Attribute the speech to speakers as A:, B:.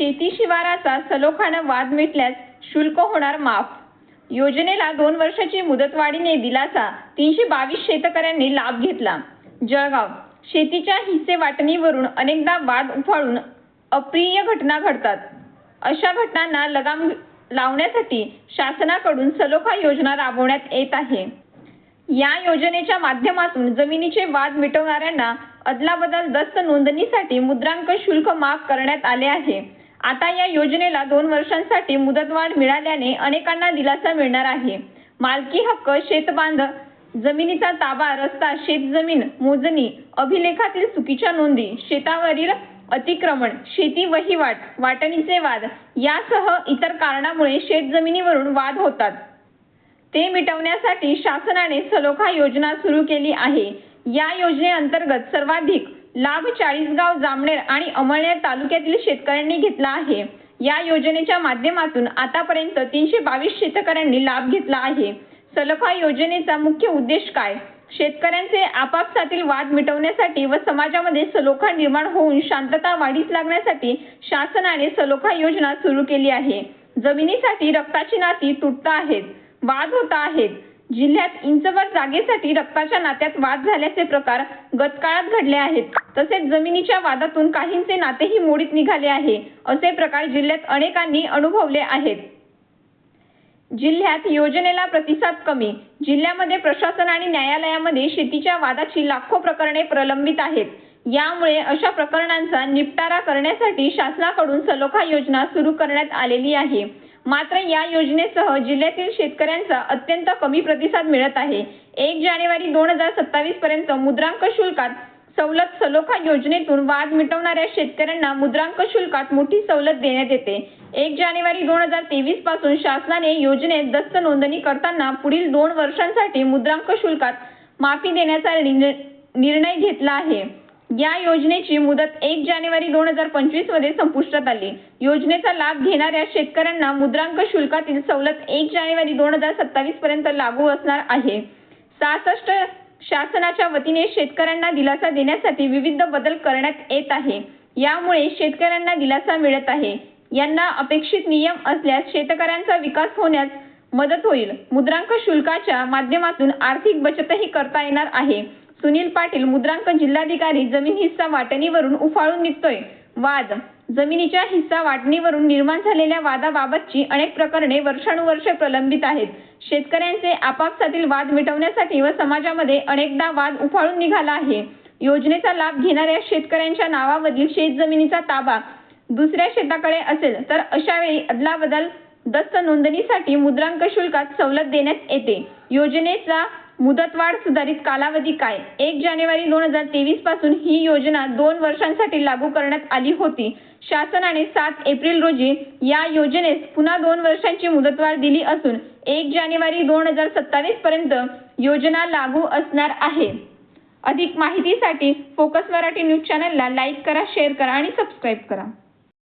A: शेती शिवाराचा सलोख्यानं वाद मिटल्यास शुल्क होणार माफ. योजनेला दोन वर्षाची मुदतवाढीने दिलासा तीनशे बावीस शेतकऱ्यांनी लाभ घेतला. जळगाव शेतीच्या हिस्से वाटणीवरून अनेकदा वाद उफाळून अप्रिय घटना घडतात. अशा घटनांना लगाम लावण्यासाठी शासनाकडून सलोखा योजना राबवण्यात येत आहे. या योजनेच्या माध्यमातून जमिनीचे वाद मिटवणाऱ्यांना अदलाबदल दस्त नोंदणीसाठी मुद्रांक शुल्क माफ करण्यात आले आहे. आता या योजनेला दोन वर्षांसाठी मुदतवाढ मिळाल्याने अनेकांना दिलासा मिळणार आहे. मालकी हक्क शेतबांध जमिनीचा ताबा रस्ता शेतजमीन मोजणी अभिलेखातील चुकीच्या नोंदी शेतावरील अतिक्रमण शेती वहिवाट वाटणीचे वाद यासह इतर कारणामुळे शेतजमिनीवरून वाद होतात. ते मिटवण्यासाठी शासनाने सलोखा योजना सुरू केली आहे. या योजनेअंतर्गत सर्वाधिक लाभ चाळीसगाव जामनेर आणि अमळनेर तालुक्यातील शेतकऱ्यांनी घेतला आहे. या योजनेच्या माध्यमातून आतापर्यंत तीनशे बावीस शेतकऱ्यांनी लाभ घेतला आहे. सलोखा योजनेचा मुख्य उद्देश काय? शेतकऱ्यांचे आपापसातील वाद मिटवण्यासाठी व समाजामध्ये सलोखा निर्माण होऊन शांतता वाढीस लागण्यासाठी शासनाने सलोखा योजना सुरू केली आहे. जमिनीसाठी रक्ताची नाती तुटता आहेत वाद होत आहेत. जिल्ह्यात इंचभर जागेसाठी रक्ताच्या नात्यात वाद झाल्याचे प्रकार गतकाळात घडले आहेत. तसेच जमिनीच्या वादातून काहींचे नातेही मोडीत निघाले आहे असे प्रकार जिल्ह्यात अनेकांनी अनुभवले आहेत. जिल्ह्यात योजनेला प्रतिसाद कमी जिल्ह्यामध्ये प्रशासन आणि न्यायालयामध्ये शेतीच्या वादाची लाखो प्रकरणे प्रलंबित आहेत. यामुळे अशा प्रकरणांचा निपटारा करण्यासाठी शासनाकडून सलोखा योजना सुरू करण्यात आलेली आहे. मात्र या योजनेसह जिल्ह्यातील शेतकऱ्यांचा अत्यंत कमी प्रतिसाद मिळत आहे. एक जानेवारी दोन हजार सत्तावीस पर्यंत मुद्रांक शुल्कात सवलत सलोखा योजनेतून वाद मिटवणाऱ्या शेतकऱ्यांना मुद्रांक शुल्कात मोठी सवलत देण्यात येते. एक जानेवारी दोन हजार तेवीसपासून शासनाने योजनेत दस्त नोंदणी करताना पुढील दोन वर्षांसाठी मुद्रांक शुल्कात माफी देण्याचा निर्णय निर्णय घेतला आहे. या योजनेची मुदत एक जानेवारी दोन हजार पंचवीसमध्ये संपुष्टात आली. योजनेचा लाभ घेणाऱ्या शेतकऱ्यांना मुद्रांक शुल्कातील सवलत एक जानेवारी दोन हजार सत्तावीस पर्यंत लागू असणार आहे. सहासष्ट शासनाच्या वतीने शेतकऱ्यांना दिलासा देण्यासाठी विविध बदल करण्यात येत आहे. यामुळे शेतकऱ्यांना दिलासा मिळत आहे. यांना अपेक्षित नियम असल्यास शेतकऱ्यांचा विकास होण्यास मदत होईल. मुद्रांक शुल्काच्या माध्यमातून आर्थिक बचतही करता येणार आहे. सुनील पाटील मुद्रांक जिल्हाधिकारी जमीन हिस्सा वाटणीवरून उफाळून निघतोय. वाद जमिनीच्या हिस्सा वाटणीवरून निर्माण झालेल्या वादाबाबतची अनेक प्रकरणे वर्षानुवर्षे प्रलंबित आहेत. शेतकऱ्यांचे आपापसातील वाद मिटवण्यासाठी व समाजामध्ये अनेकदा वाद उफाळून निघाला आहे. योजनेचा लाभ घेणाऱ्या शेतकऱ्यांच्या नावामधील शेतजमिनीचा ताबा दुसऱ्या शेताकडे असेल तर अशावेळी अदलाबदल दस्त नोंदणीसाठी मुद्रांक शुल्कात सवलत देण्यात येते. योजनेचा मुदतवाढ सुधारित कालावधी काय? एक जानेवारी दोन हजार तेवीसपासून ही योजना दोन वर्षांसाठी लागू करण्यात आली होती. शासनाने सात एप्रिल रोजी या योजनेस पुन्हा दोन वर्षांची मुदतवाढ दिली असून एक जानेवारी दोन हजार सत्तावीस पर्यंत योजना लागू असणार आहे. अधिक माहितीसाठी फोकस मराठी न्यूज चॅनलला लाईक करा शेअर करा आणि सबस्क्राईब करा.